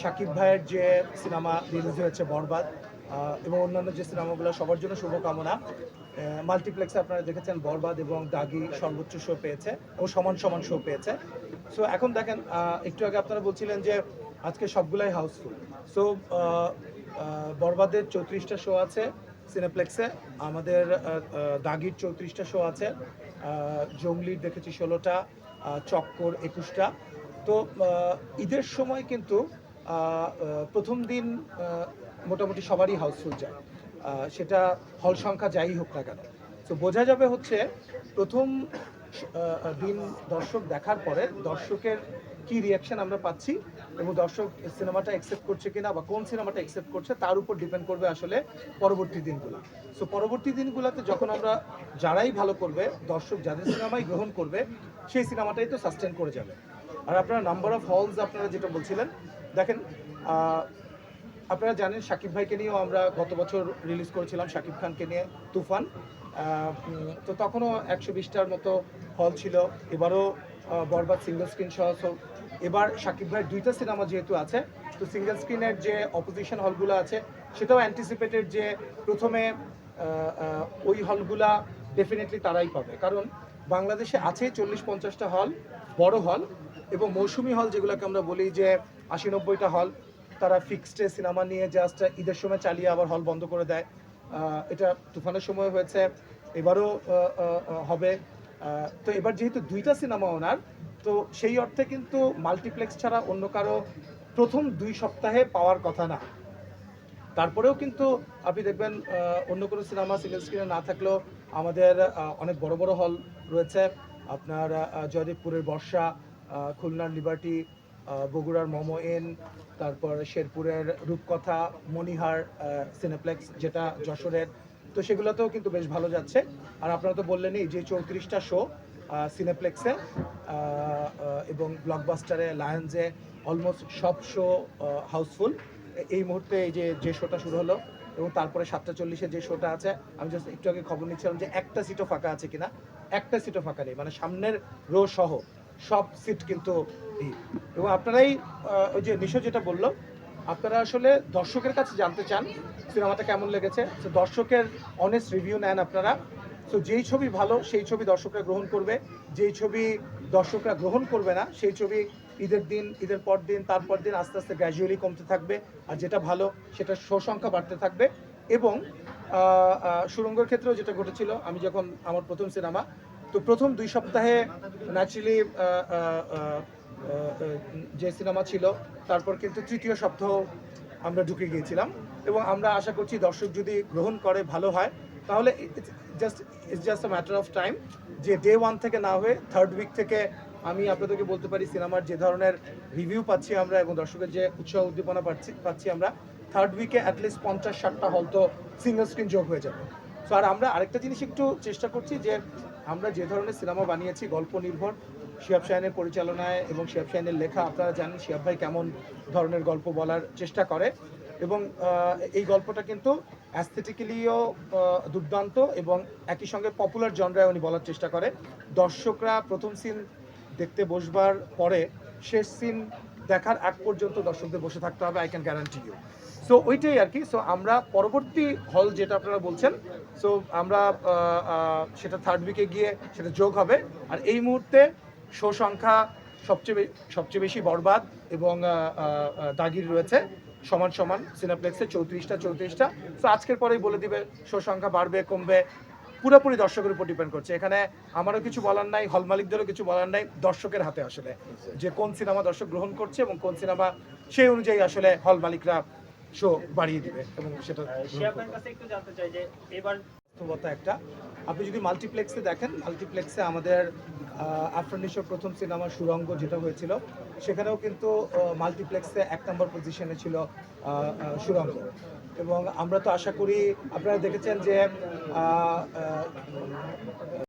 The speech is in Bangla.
শাকিব ভাইয়ের যে সিনেমা রিলিজ হয়েছে বরবাদ এবং অন্যান্য যে সিনেমাগুলো, সবার জন্য শুভকামনা। মাল্টিপ্লেক্সে আপনারা দেখেছেন বরবাদ এবং দাগি সর্বোচ্চ শো পেয়েছে ও সমান সমান শো পেয়েছে। সো এখন দেখেন একটু আগে আপনারা বলছিলেন যে আজকে সবগুলাই হাউসফুল সো বরবাদের চৌত্রিশটা শো আছে সিনেপ্লেক্সে আমাদের দাগির চৌত্রিশটা শো আছে জঙ্গলির দেখেছি ষোলোটা চক্কর একুশটা। তো ঈদের সময় কিন্তু প্রথম দিন মোটামুটি সবারই হাউসফুল যায়। সেটা হল সংখ্যা যাই হোক না কেন। তো বোঝা যাবে হচ্ছে প্রথম দিন দর্শক দেখার পরে দর্শকের কি রিয়াকশন আমরা পাচ্ছি এবং দর্শক সিনেমাটা অ্যাকসেপ্ট করছে কিনা বা কোন সিনেমাটা অ্যাকসেপ্ট করছে তার উপর ডিপেন্ড করবে আসলে পরবর্তী দিনগুলো। সো পরবর্তী দিনগুলোতে যখন আমরা যারাই ভালো করবে, দর্শক যাদের সিনেমাই গ্রহণ করবে, সেই সিনেমাটাই তো সাস্টেন করে যাবে। আর আপনারা নাম্বার অফ হলস আপনারা যেটা বলছিলেন দেখেন আপনারা জানেন শাকিব ভাইকে নিয়েও আমরা গত বছর রিলিজ করেছিলাম শাকিব খানকে নিয়ে তুফান। তো তখনও একশো বিশটার মতো হল ছিল। এবারও বরবাদ সিঙ্গেল স্ক্রিন সহ এবার শাকিব ভাইয়ের দুইটা সিনেমা যেহেতু আছে, তো সিঙ্গেল স্ক্রিনের যে অপোজিশন হলগুলো আছে, সেটাও অ্যান্টিসিপেটেড যে প্রথমে ওই হলগুলা ডেফিনেটলি তারাই পাবে। কারণ বাংলাদেশে আছে চল্লিশ পঞ্চাশটা হল, বড় হল এবং মৌসুমি হল যেগুলোকে আমরা বলি যে আশি নব্বইটা হল, তারা ফিক্সডে সিনেমা নিয়ে জাস্ট ঈদের সময় চালিয়ে আবার হল বন্ধ করে দেয়। এটা তুফানের সময় হয়েছে, এবারও হবে। তো এবার যেহেতু দুইটা সিনেমা ওনার, তো সেই অর্থে কিন্তু মাল্টিপ্লেক্স ছাড়া অন্য কারও প্রথম দুই সপ্তাহে পাওয়ার কথা না। তারপরেও কিন্তু আপনি দেখবেন অন্য কোনো সিনেমা সিঙ্গেল স্ক্রিনে না থাকলেও আমাদের অনেক বড় বড় হল রয়েছে। আপনার জয়দেবপুরের বর্ষা খুলনার লিবার্টি বগুড়ার মোমো এন তারপর শেরপুরের রূপকথা মণিহার সিনেপ্লেক্স যেটা যশোরের। তো সেগুলোতেও কিন্তু বেশ ভালো যাচ্ছে। আর আপনারা তো বললেনই যে চৌত্রিশটা শো সিনেপ্লেক্সে এবং ব্লকবাস্টারে লায়ন্সে অলমোস্ট সব শো হাউসফুল এই মুহূর্তে এই যে যে শোটা শুরু হলো এবং তারপরে সাতটা চল্লিশে যে শোটা আছে, আমি জাস্ট একটু আগে খবর নিচ্ছিলাম যে একটা সিটও ফাঁকা আছে কিনা। একটা সিটও ফাঁকা নেই। মানে সামনের রো সহ সব সিট কিন্তু এবং আপনারাই ওই যে নিশো যেটা বলল, আপনারা আসলে দর্শকের কাছে জানতে চান সিনেমাটা কেমন লেগেছে। তো দর্শকের অনেস্ট রিভিউ নেন আপনারা। তো যেই ছবি ভালো, সেই ছবি দর্শকরা গ্রহণ করবে। যেই ছবি দর্শকরা গ্রহণ করবে না, সেই ছবি ঈদের দিন, ঈদের পর দিন, তারপর দিন আস্তে আস্তে গ্র্যাজুয়ালি কমতে থাকবে। আর যেটা ভালো, সেটা শো সংখ্যা বাড়তে থাকবে। এবং সুরঙ্গের ক্ষেত্রেও যেটা ঘটেছিল, আমি যখন, আমার প্রথম সিনেমা তো প্রথম দুই সপ্তাহে ন্যাচারালি যে সিনেমা ছিল, তারপর কিন্তু তৃতীয় সপ্তাহ আমরা ঢুকে গিয়েছিলাম। এবং আমরা আশা করছি দর্শক যদি গ্রহণ করে, ভালো হয়, তাহলে just it's just a matter of time যে ডে ওয়ান থেকে না হয়ে থার্ড উইক থেকে আমি আপনাদেরকে বলতে পারি, সিনেমার যে ধরনের রিভিউ পাচ্ছি আমরা এবং দর্শকের যে উৎসাহ উদ্দীপনা পাচ্ছি পাচ্ছি আমরা থার্ড উইকে অ্যাটলিস্ট পঞ্চাশ ষাটটা হল তো সিঙ্গেল স্ক্রিন যোগ হয়ে যাবে। সো আর আমরা আরেকটা জিনিস একটু চেষ্টা করছি যে আমরা যে ধরনের সিনেমা বানিয়েছি, গল্প নির্ভর, শিয়াব শাহিনের পরিচালনায় এবং শিয়াব শাহিনের লেখা, আপনারা জানেন শিয়াব ভাই কেমন ধরনের গল্প বলার চেষ্টা করে। এবং এই গল্পটা কিন্তু অ্যাস্থেটিক্যালিও দুর্দান্ত এবং একই সঙ্গে পপুলার জনরায় উনি বলার চেষ্টা করে। দর্শকরা প্রথম সিন দেখতে বসবার পরে শেষ সিন দেখার আগ পর্যন্ত দর্শকদের বসে থাকতে হবে I can guarantee you so ওইটাই আর কি সো আমরা পরবর্তী হল যেটা আপনারা বলছেন সো আমরা সেটা থার্ড উইকে গিয়ে সেটা যোগ হবে। আর এই মুহূর্তে শো সংখ্যা সবচেয়ে সবচেয়ে বেশি বরবাদ এবং দাগির রয়েছে। সমান সমান সিনেপ্লেক্সে চৌত্রিশটা চৌত্রিশটা। সো আজকের পরেই বলে দিবে শো সংখ্যা বাড়বে, কমবে। পুরোপুরি দর্শকের উপর ডিপেন্ড করছে। এখানে আমারও কিছু বলার নাই হল মালিকদেরও কিছু বলার নাই দর্শকের হাতে আসলে যে কোন সিনেমা দর্শক গ্রহণ করছে এবং কোন সিনেমা সেই অনুযায়ী আসলে হল মালিকরা শো বাড়িয়ে দিবে এবং সেটা বাস্তবতা একটা। আপনি যদি মাল্টিপ্লেক্সে দেখেন মাল্টিপ্লেক্সে আমাদের আফরানিশোর প্রথম সিনেমা সুরঙ্গ যেটা হয়েছিল সেখানেও কিন্তু মাল্টিপ্লেক্সে এক নম্বর পজিশনে ছিল সুরঙ্গ। এবং আমরা তো আশা করি, আপনারা দেখেছেন যে